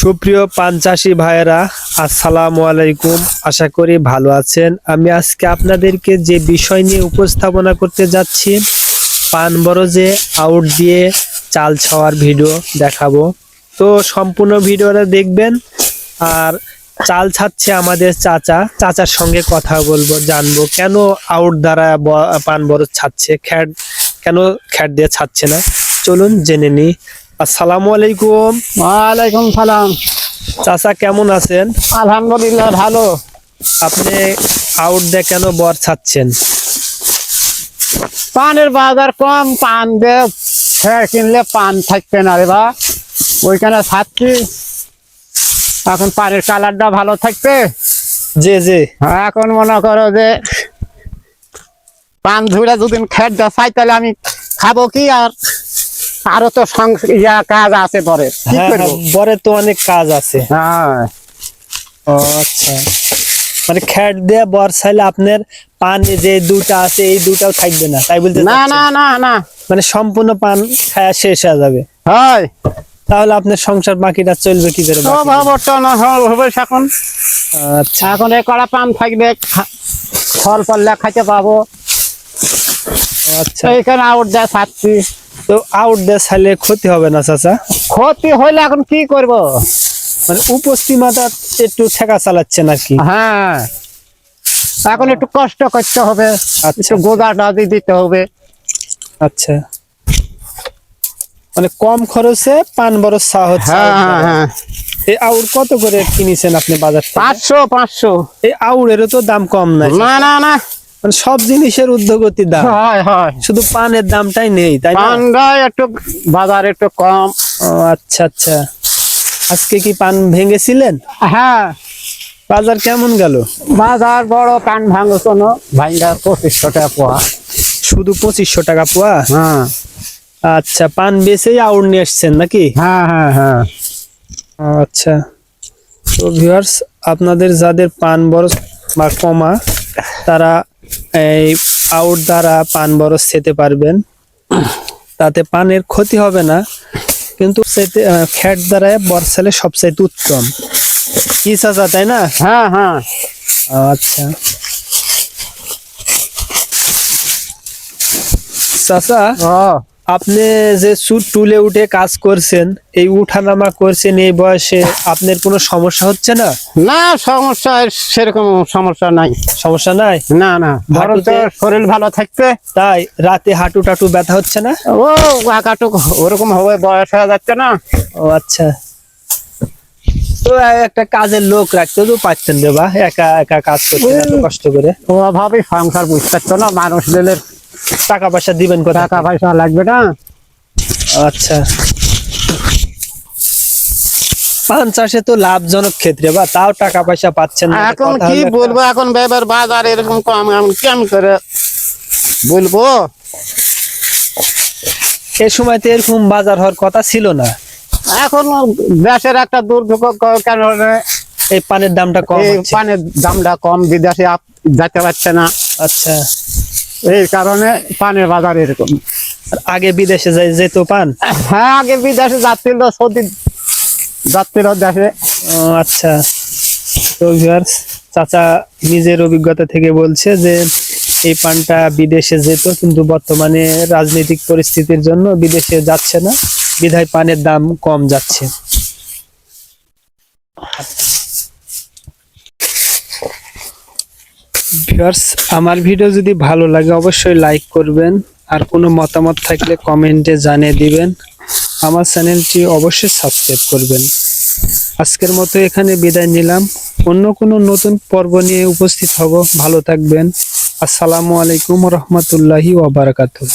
সুপ্রিয় পান চাষি ভাইয়েরা, আসসালামু আলাইকুম। আশা করি ভালো আছেন। আমি আজকে আপনাদেরকে যে বিষয় নিয়ে উপস্থাপনা করতে যাচ্ছি, পান বরজে আউট দিয়ে চাল ছাওয়ার ভিডিও দেখাবো। তো সম্পূর্ণ ভিডিওটা দেখবেন, আর চাল ছাড়ছে আমাদের চাচা। চাচার সঙ্গে কথা বলব, জানব কেন আউট দ্বারা পান বরজ ছাড়ছে, খ্যাট, কেন খ্যাট দিয়ে ছাড়ছে না। চলুন জেনে নিই। আসসালামু আলাইকুম। ওয়ালাইকুম সালাম। চাচা কেমন আছেন? আলহামদুলিল্লাহ ভালো। আপনি আউট দিয়ে কেন বর ছাড়ছেন? পানের বাজার কম পান দে কিনলে পান থাকবে না রে বা। ওইখানে ছাড়ছি। এখন পানের কালারটা ভালো থাকবে। জি জি। এখন মনে করো যে পান ধুলে দুদিন খেট দা চাই তাহলে আমি খাব কি আর? আরও তো ইয়া কাজ আছে পরে কি হ্যাঁ হ্যাঁ, তো অনেক কাজ আছে। হ্যাঁ। আচ্ছা। মানে খ্যাট দিয়ে বর আপনার পান যে দুটা আছে এই দুটাও থাকবে না তাই বলতে না না না না। মানে সম্পূর্ণ পান খায়া শেষ হয়ে যাবে। হয়। তাহলে আপনার সংসার বাকিটা চলবে কি করে হবে এখন। আচ্ছা। এখন এই কড়া পান থাকবে ফল পড়লে খাইতে পাবো। আচ্ছা। এইখানে আউট দেয় খাচ্ছি তো আউট দিয়ে ছাইলে ক্ষতি হবে না চাচা? ক্ষতি হইলে এখন কি করব? মানে উপস্থিমাটা একটু ঠেকা চালাচ্ছে নাকি হ্যাঁ। এখন একটু কষ্ট করতে হবে আচ্ছা। একটু গোদাটা দিতে হবে। আচ্ছা। মানে কম খরচে পান বড় চা হচ্ছে হ্যাঁ হ্যাঁ হ্যাঁ। এই আউর কত করে কিনেছেন আপনি বাজার থেকে? পাঁচশো পাঁচশো। এই আউরেরও তো দাম কম নাই। না না না। মানে সব জিনিসের উদ্যোগতির দাম। হয় হয়। শুধু পানের দামটাই নেই তাই পানটা একটু বাজার একটু কম। আচ্ছা আচ্ছা। আজকে কি পান ভেঙেছিলেন? হ্যাঁ। বাজার কেমন গেল? বাজার বড় পান ভাঙো শোনো ভাইঙ্গা পঁচিশশো টাকা পোয়া। শুধু পঁচিশশো টাকা পোয়া? হ্যাঁ। আচ্ছা পান বেচেই আউট নিয়ে এসছেন নাকি? হ্যাঁ হ্যাঁ হ্যাঁ। আচ্ছা। তো ভিউয়ার্স আপনাদের যাদের পান বরস বা কমা তারা এই আউট দ্বারা পান বরস খেতে পারবেন। তাতে পানের ক্ষতি হবে না কিন্তু সেতে ফ্যাট দ্বারা বর্ষালে সবচাইতে উত্তম। কি চাচা তাই না? হ্যাঁ হ্যাঁ। আচ্ছা। চাচা আপনি যে সুট তুলে উঠে কাজ করছেন এই উঠানামা করছেন এই বয়সে আপনার কোনো সমস্যা হচ্ছে না? না সমস্যা সেরকম সমস্যা নাই। সমস্যা নাই? না না বরং তো শরীর ভালো থাকতে তাই রাতে হাঁটু টাটু ব্যথা হচ্ছে না? ও কাকাটুক ওরকম হবে বয়স হয়ে যাচ্ছে না। ও আচ্ছা। তো একটা কাজের লোক রাখতে তো পারতেন রে বা একা একা কাজ করতেন এত কষ্ট করে। ও ভাবে সংসার বুঝতে পারছ না মানুষ দিলে টাকা পয়সা দিবেন কোথা টাকা পয়সা লাগবে না? আচ্ছা। পান চাষে তো লাভজনক ক্ষেত্রে বা তাও টাকা পয়সা পাচ্ছেন না এখন কি বলব? এখন বেবার বাজার এরকম কম আমি কেমন করে বলব? এ সময় তো এরকম বাজার হওয়ার কথা ছিল না। এখন দেশের একটা দুর্যোগ কারণে এই পানের দামটা কম পানের দামটা কম বিদেশে যেতে পারছে না। আচ্ছা। এই কারণে পানের বাজার এরকম। আগে বিদেশে যাই যেত পান? হ্যাঁ আগে বিদেশে যাচ্ছিল সৌদি যাচ্ছিল দেশে। আচ্ছা। তো ভিউয়ার্স চাচা নিজের অভিজ্ঞতা থেকে বলছে যে এই পানটা বিদেশে যেত কিন্তু বর্তমানে রাজনৈতিক পরিস্থিতির জন্য বিদেশে যাচ্ছে না। বিধায় পানের দাম কম যাচ্ছে। ভিউয়ার্স, আমার ভিডিও যদি ভালো লাগে অবশ্যই লাইক করবেন আর কোনো মতামত থাকলে কমেন্টে জানিয়ে দিবেন। আমার চ্যানেলটি অবশ্যই সাবস্ক্রাইব করবেন। আজকের মতো এখানে বিদায় নিলাম। অন্য কোনো নতুন পর্ব নিয়ে উপস্থিত হব। ভালো থাকবেন। আসসালামু আলাইকুম রহমতুল্লাহি ওয়াবারাকাতুহ